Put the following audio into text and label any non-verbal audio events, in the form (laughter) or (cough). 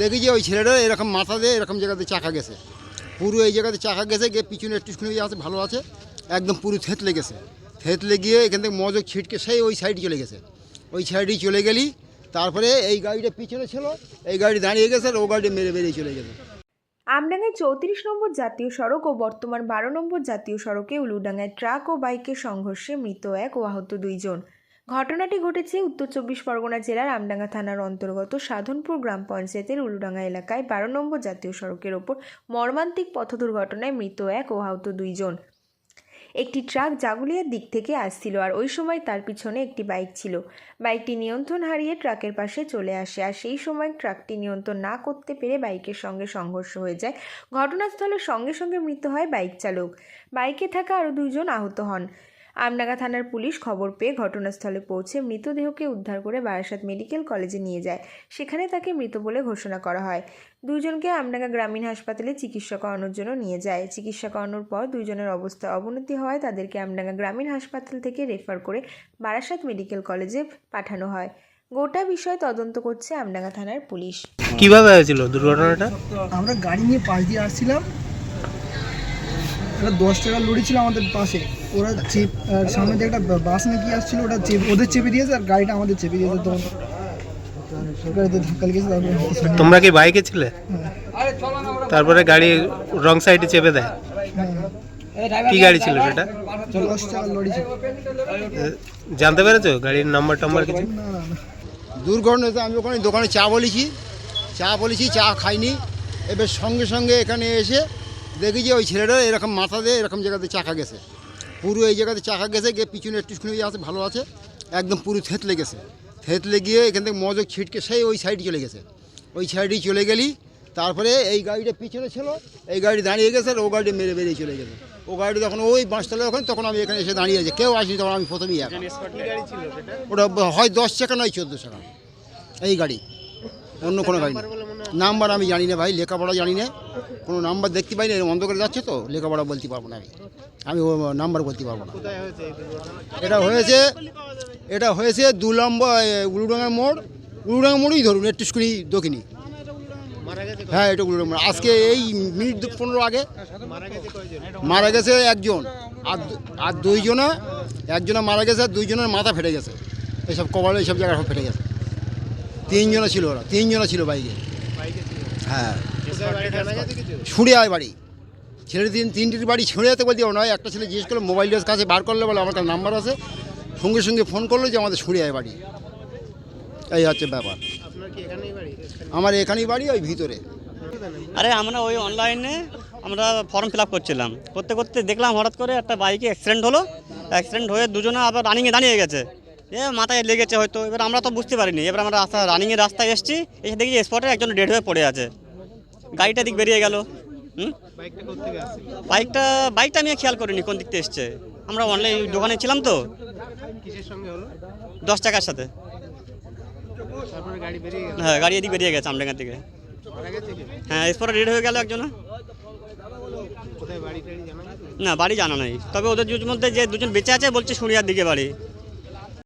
দেখি যে ওই ছেলেটা এরকম মাথা দিয়ে এরকম জায়গাতে চাকা গেছে। পুরো এই জায়গাতে চাকা গেছে, গিয়ে পিছনে একটুখানি আছে, ভালো আছে, একদম পুরো থেতলে গেছে। থেতলে গিয়ে এখান থেকে মজক ছিটকে সেই ওই সাইডে চলে গেছে। ওই সাইডেই চলে গেলি, তারপরে এই গাড়িটা পিছনে ছিল, এই গাড়ি দাঁড়িয়ে গেছে ও গাড়ি মেরে বেরিয়ে চলে গেছে আমডাঙ্গায় চৌত্রিশ নম্বর জাতীয় সড়ক ও বর্তমান বারো নম্বর জাতীয় সড়কে উলুডাঙ্গায় ট্রাক ও বাইকের সংঘর্ষে মৃত এক ও আহত দুইজন। ঘটনাটি ঘটেছে উত্তর চব্বিশ পরগনা জেলার আমডাঙ্গা থানার অন্তর্গত সাধনপুর গ্রাম পঞ্চায়েতের উলুডাঙ্গা এলাকায় বারো নম্বর জাতীয় সড়কের ওপর মর্মান্তিক পথ দুর্ঘটনায় মৃত এক ও আহত দুইজন। একটি ট্রাক জাগুলিয়ার দিক থেকে আসছিল আর ওই সময় তার পিছনে একটি বাইক ছিল। বাইকটি নিয়ন্ত্রণ হারিয়ে ট্রাকের পাশে চলে আসে আর সেই সময় ট্রাকটি নিয়ন্ত্রণ না করতে পেরে বাইকের সঙ্গে সংঘর্ষ হয়ে যায়। ঘটনাস্থলে সঙ্গে সঙ্গে মৃত হয় বাইক চালক। বাইকে থাকা আরও দুইজন আহত হন। আমডাঙ্গা থানার পুলিশ খবর পেয়ে ঘটনাস্থলে পৌঁছে মৃতদেহকে উদ্ধার করে বারাসাত মেডিকেল কলেজে নিয়ে যায়। সেখানে তাকে মৃত বলে ঘোষণা করা হয়। দুইজনকে আমডাঙ্গা গ্রামীণ হাসপাতালে চিকিৎসা করানোর জন্য নিয়ে যায়। চিকিৎসা করানোর পর দুইজনের অবস্থা অবনতি হওয়ায় তাদেরকে আমডাঙ্গা গ্রামীণ হাসপাতাল থেকে রেফার করে বারাসাত মেডিকেল কলেজে পাঠানো হয়। গোটা বিষয় তদন্ত করছে আমডাঙ্গা থানার পুলিশ। কীভাবে হয়েছিল দুর্ঘটনাটা? আমরা গাড়ি নিয়ে পাশ দিয়ে আসছিলাম। একটা দশ টাকার লরি ছিল আমাদের পাশে। ওরা চেপ আর সামনে দিয়ে একটা বাস নাকি আসছিল ওটা চেপ ওদের চেপে দিয়েছে আর গাড়িটা আমাদের চেপে দিয়েছে। তখন গাড়িতে ধাক্কা লেগেছে তারপরে (laughs) তোমরা কি বাইকে ছিলে? তারপরে গাড়ি রং সাইডে চেপে দেয়। কি গাড়ি ছিল সেটা? দশ টাকার ছিল। জানতে পেরেছ গাড়ির নাম্বার টাম্বার কিছু? না না না। দুর্ঘটনাতে আমি ওখানে দোকানে চা বলেছি। চা বলেছি চা খাইনি। এবার সঙ্গে সঙ্গে এখানে এসে দেখি যে ওই ছেলেটা এরকম মাথা দিয়ে এরকম জায়গাতে চাকা গেছে। পুরো এই জায়গাতে চাকা গেছে গিয়ে পিছনে একটুখানি আছে ভালো আছে একদম পুরো থেতলে গেছে। থেতলে গিয়ে এখান থেকে মজক ছিটকে সেই ওই সাইডে চলে গেছে। ওই সাইডেই চলে গেলি তারপরে এই গাড়িটা পিছনে ছিল এই গাড়ি দাঁড়িয়ে গেছে আর ও গাড়ি মেরে বেরিয়ে চলে গেছে। ও গাড়ি যখন ওই বাঁশতলা ওখানে তখন আমি এখানে এসে দাঁড়িয়ে আছি। কেউ আসেনি তখন আমি প্রথমেই একা। ওটা হয় দশ চাকা নয় চোদ্দ চাকা। এই গাড়ি অন্য কোনো গাড়ি না নাম্বার আমি জানি না ভাই লেখাপড়া জানি না। কোনো নাম্বার দেখতে পাই না এরকম অন্ধকারে যাচ্ছে তো লেখাপড়া বলতে পারব না আমি। আমি ও নাম্বার বলতে পারব না। এটা হয়েছে এটা হয়েছে দু নম্বর উলুডাঙ্গা মোড়। উলুডাঙ্গা মোড়ই ধরুন একটু স্কুনি দক্ষিণী। হ্যাঁ এটা উলুডাঙ্গা মোড়। আজকে এই মিনিট দু- পনেরো আগে মারা গেছে একজন। আর আর দুইজনা একজনা মারা গেছে আর দুইজনের মাথা ফেটে গেছে। এইসব কপালে এইসব জায়গায় ফেটে গেছে। তিনজনা ছিল ওরা তিনজনা ছিল বাইকে। হ্যাঁ। ছুড়িয়ায় বাড়ি ছেলে তিন তিনটির বাড়ি ছুঁড়িয়াতে বলতে পারব না। একটা ছেলে জিজ্ঞেস করল মোবাইলের কাছে বার করলে বলে আমার কাছে নাম্বার আছে। সঙ্গে সঙ্গে ফোন করল যে আমাদের ছুড়িয়ায় বাড়ি। এই হচ্ছে ব্যাপার। আমার এখানেই বাড়ি ওই ভিতরে। আরে আমরা ওই অনলাইনে আমরা ফর্ম ফিল আপ করছিলাম। করতে করতে দেখলাম হঠাৎ করে একটা বাইকে অ্যাক্সিডেন্ট হলো। অ্যাক্সিডেন্ট হয়ে দুজনে আবার রানিংয়ে দাঁড়িয়ে গেছে। এ মাথায় লেগেছে হয়তো। এবার আমরা তো বুঝতে পারিনি। এবার আমরা রাস্তা রানিংয়ের রাস্তায় এসেছি। এসে দেখি স্পটে একজন ডেড হয়ে পড়ে আছে। গাড়িটা দিক বেরিয়ে গেল। হুম? বাইকটা বাইকটা আমি খেয়াল করিনি কোন দিক থেকে এসছে। আমরা অনলাইন দোকানে ছিলাম তো। দশ টাকার সাথে। হ্যাঁ গাড়ি এদিক বেরিয়ে গেছে আমডাঙ্গা থেকে। হ্যাঁ স্পটে ডেড হয়ে গেল একজন না বাড়ি জানা নাই। তবে ওদের মধ্যে যে দুজন বেঁচে আছে বলছে শুনিয়ার দিকে বাড়ি।